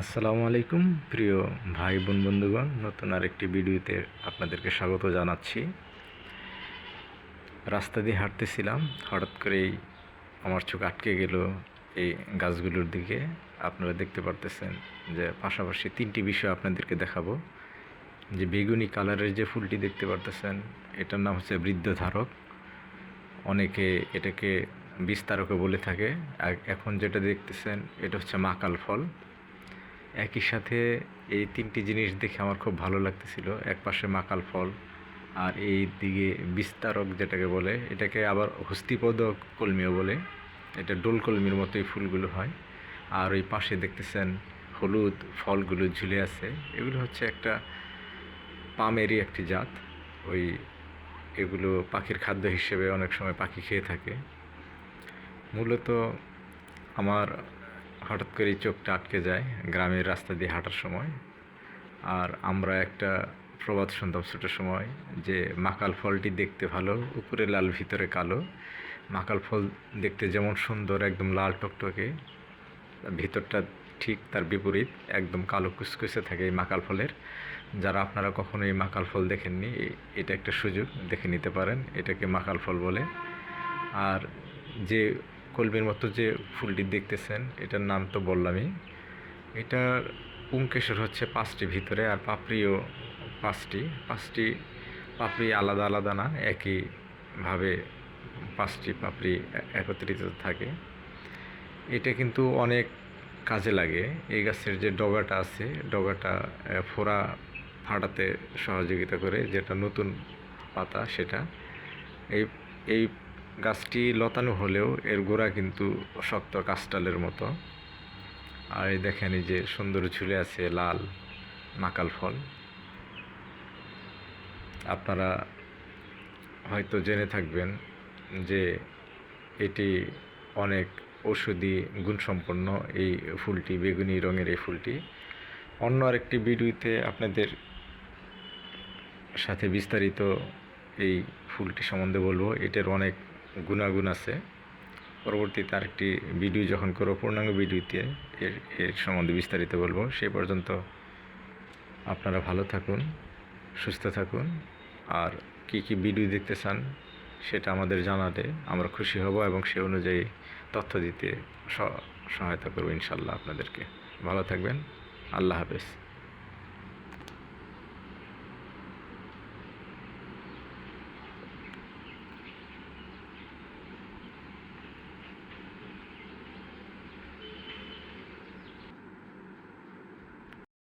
আসসালামু আলাইকুম, প্রিয় ভাই বোন বন্ধুগণ, নতুন আরেকটি ভিডিওতে আপনাদেরকে স্বাগত জানাচ্ছি। রাস্তা দিয়ে হাঁটতেছিলাম, হঠাৎ করেই আমার চোখ আটকে গেল এই গাছগুলোর দিকে। আপনারা দেখতে পারতেছেন যে পাশাপাশি তিনটি বিষয় আপনাদেরকে দেখাবো। যে বেগুনি কালারের যে ফুলটি দেখতে পারতেছেন, এটার নাম হচ্ছে বৃদ্ধধারক। অনেকে এটাকে বিস্তারকও বলে থাকে। এখন যেটা দেখতেছেন, এটা হচ্ছে মাকাল ফল। একই সাথে এই তিনটি জিনিস দেখে আমার খুব ভালো লাগতেছিল। এক পাশে মাকাল ফল আর এই দিকে বিস্তারক যেটাকে বলে, এটাকে আবার হস্তিপদ কলমিও বলে। এটা ডোল কলমির মতো এই ফুলগুলো হয়। আর ওই পাশে দেখতেছেন হলুদ ফলগুলো ঝুলে আছে। এগুলো হচ্ছে একটা পামেরই একটি জাত। ওই এগুলো পাখির খাদ্য হিসেবে অনেক সময় পাখি খেয়ে থাকে। মূলত আমার হঠাৎ করেই চোখটা আটকে যায় গ্রামের রাস্তা দিয়ে হাঁটার সময়। আর আমরা একটা প্রবাদ শুনতাম ছোটোর সময় যে মাকাল ফলটি দেখতে ভালো, উপরে লাল, ভিতরে কালো। মাকাল ফল দেখতে যেমন সুন্দর, একদম লাল টকটকে। ভিতরটা ঠিক তার বিপরীত, একদম কালো কুচকুচে থাকে এই মাকাল ফলের। যারা আপনারা কখনো এই মাকাল ফল দেখেননি এটা একটা সুযোগ, দেখে নিতে পারেন। এটাকে মাকাল ফল বলে। আর যে কলমির মতো যে ফুলটি দেখতেছেন, এটার নাম তো বললামই। এটার পুংকেশর হচ্ছে পাঁচটি ভিতরে আর পাপড়িও পাঁচটি। পাঁচটি পাপড়ি আলাদা আলাদা না একইভাবে পাঁচটি পাপড়ি একত্রিত থাকে। এটা কিন্তু অনেক কাজে লাগে। এই গাছের যে ডগাটা আছে, ডগাটা ফোড়া ফাটাতে সহযোগিতা করে, যেটা নতুন পাতা সেটা। এই এই গাছটি লতানো হলেও এর গোড়া কিন্তু শক্ত কাস্টালের মতো। আর এই দেখেন এই যে সুন্দর ঝুলে আছে লাল মাকাল ফল। আপনারা হয়তো জেনে থাকবেন যে এটি অনেক ঔষধি গুণসম্পন্ন এই ফুলটি, বেগুনি রঙের এই ফুলটি। অন্য আরেকটি ভিডিওতে আপনাদের সাথে বিস্তারিত এই ফুলটি সম্বন্ধে বলব। এটার অনেক গুণাগুণ আছে। পরবর্তীতে আরেকটি ভিডিও যখন করব, পূর্ণাঙ্গ ভিডিওতে এর এর সম্বন্ধে বিস্তারিত বলব। সেই পর্যন্ত আপনারা ভালো থাকুন, সুস্থ থাকুন। আর কি কি ভিডিও দেখতে চান সেটা আমাদের জানালে আমরা খুশি হব এবং সে অনুযায়ী তথ্য দিতে সহায়তা করব ইনশাল্লাহ আপনাদেরকে। ভালো থাকবেন। আল্লাহ হাফেজ।